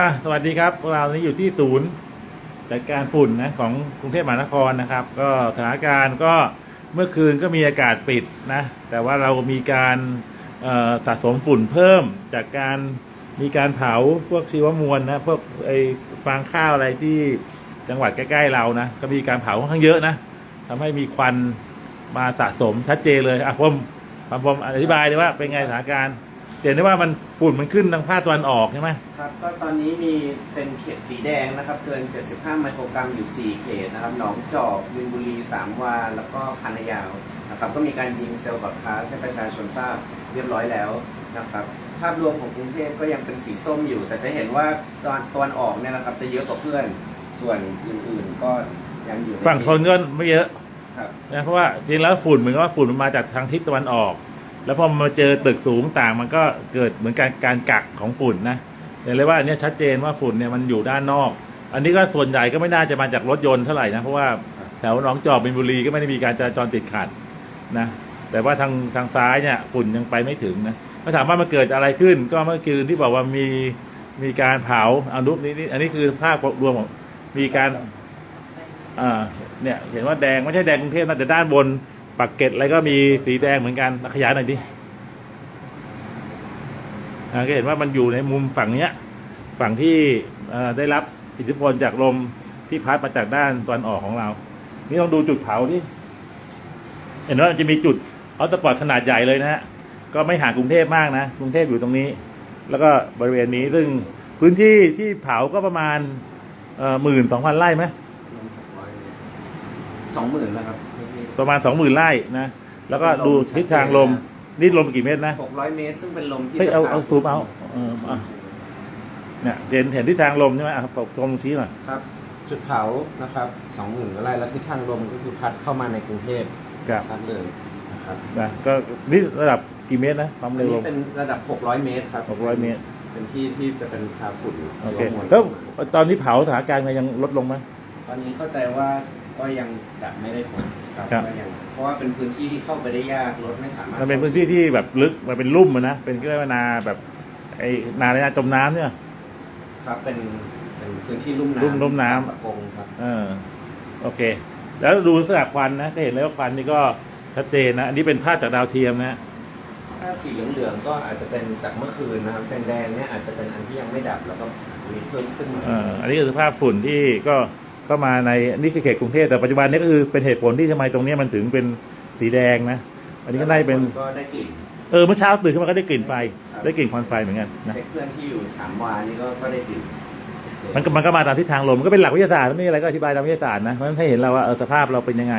อะสวัสดีครับเรานี้อยู่ที่ศูนย์จัดการฝุ่นนะของกรุงเทพมหานครนะครับ ก็สถานการณ์ก็เมื่อคืนก็มีอากาศปิดนะ แต่ว่าเรามีการสะสมฝุ่นเพิ่มจากการมีการเผาพวกชีวมวลนะพวกไอ้ฟางข้าวอะไรที่จังหวัดใกล้ๆเรานะก็มีการเผาค่อนข้างเยอะนะทำให้มีควันมาสะสมชัดเจนเลยอะผมผมผมอธิบายเลยว่าเป็นไงสถานการณ์ เห็นได้ว่ามันฝุ่นมันขึ้นทางภาคตะวันออกใช่ไหมครับก็ตอนนี้มีเป็นเขตสีแดงนะครับ เกิน 75 ไมโครกรัมอยู่ 4 เขตนะครับ หนองจอกวินบุรีสามวา แล้วก็คานายาวนะครับ ก็มีการยิงเซลล์บอดคาสต์ให้ประชาชนทราบเรียบร้อยแล้วนะครับ ภาพรวมของกรุงเทพก็ยังเป็นสีส้มอยู่ แต่จะเห็นว่าตอนตอนออกเนี่ยนะครับ จะเยอะกว่าเพื่อน ส่วนอื่นๆก็ยังอยู่ในฝั่งทนก็ไม่เยอะครับนะเพราะว่าจริงแล้วฝุ่นเหมือนกับว่าฝุ่นมันมาจากทางทิศตะวันออก แล้วพอมาเจอตึกสูงต่างมันก็เกิดเหมือนการการกักของฝุ่นนะเห็นเลยว่าอันเนี้ยชัดเจนว่าฝุ่นเนี่ยมันอยู่ด้านนอก อันนี้ก็ส่วนใหญ่ก็ไม่น่าจะมาจากรถยนต์เท่าไหร่นะเพราะว่าแถวหนองจอกบินบุรีก็ไม่ได้มีการจราจรติดขัดนะแต่ว่าทางทางซ้ายเนี่ยฝุ่นยังไปไม่ถึงนะถ้าถามว่ามันเกิดอะไรขึ้น ก็เมื่อคืนที่บอกว่ามีมีการเผาอารูปนี้นี่อันนี้คือภาพรวมของมีการอ่าเนี่ยเห็นว่าแดงไม่ใช่แดงกรุงเทพนะแต่ด้านบน ปักเกร็ดอะไรก็มีสีแดงเหมือนกันขยายหน่อยดิก็เห็นว่ามันอยู่ในมุมฝั่งเนี้ย ฝั่งที่ได้รับอิทธิพลจากลมที่พัดมาจากด้านตะวันออกของเรา นี่ต้องดูจุดเผาที่เห็นว่ามันจะมีจุดออตปอดขนาดใหญ่เลยนะฮะ ก็ไม่ห่างกรุงเทพมากนะ กรุงเทพอยู่ตรงนี้ แล้วก็บริเวณนี้ซึ่งพื้นที่ที่เผาก็ประมาณหมื่นสองพันไร่ไหมสองหมื่นแล้วครับ ประมาณสองหมื่นไร่นะ แล้วก็ดูทิศทางลม นี่ลมกี่เมตรนะหกร้อยเมตร ซึ่งเป็นลมที่เฮ้ยเอาจะพเอาซูมเอาเอออะเนี่ยเห็นเห็นทิศทางลมใช่ไหมอะตรงชี้หน่อยครับ จุดเผานะครับสองหมื่นไร่แล้วทิศทางลมก็คือพัดเข้ามาในกรุงเทพครับชัดเลยนะครับนะก็นี่ระดับกี่เมตรนะความอันเร็วลนี้มเป็นระดับ600เมตรครับหกร้อยเมตรเป็นที่ที่จะเป็นคาฝุ่นโอเคชีวมวลแล้วตอนนี้เผาสถานการณ์มันยังลดลงไหมตอนนี้เข้าใจว่า ก็ยังดับไม่ได้ผลครับครับ ก็ยังเพราะว่าเป็นพื้นที่ที่เข้าไปได้ยากรถไม่สามารถมันเป็นพื้นที่ที่แบบลึกมันเป็นลุ่มอะนะเป็นเรียกว่านาแบบไอ้นาในนาจมน้ำเนี่ย ครับเป็นเป็นพื้นที่ลุ่มน้ำลุ่มลุ่มน้ำ ปะกงครับ เออโอเค แล้วดูลักษณะควันนะก็เห็นเลยว่าควันนี่ก็ชัดเจนนะ อันนี้เป็นภาพจากดาวเทียมนะ ถ้าสีเหลืองๆก็อาจจะเป็นจากเมื่อคืนนะครับเป็นแดงเนี่ยอาจจะเป็นอันที่ยังไม่ดับแล้วก็มีเพิ่มขึ้นมา เอ่ออันนี้คือสภาพฝุ่นที่ก็ ก็มาในนี่คือเขตกรุงเทพแต่ปัจจุบันนี้ก็คือเป็นเหตุผลที่ทำไมตรงเนี้ยมันถึงเป็นสีแดงนะ อันนี้ก็ได้เป็นก็ได้กลิ่นเออเมื่อเช้าตื่นขึ้นมาก็ได้กลิ่นไฟ ได้กลิ่นควันไฟเหมือนกันนะเช็คเพื่อนที่อยู่สามวานี่ก็ก็ได้กลิ่นมันก็มันก็มาตามทิศทางลมมันก็เป็นหลักวิทยาศาสตร์ไม่มีอะไรก็อธิบายตามวิทยาศาสตร์นะเพราะฉะนั้นให้เห็นเราว่าเออสภาพเราเป็นยังไง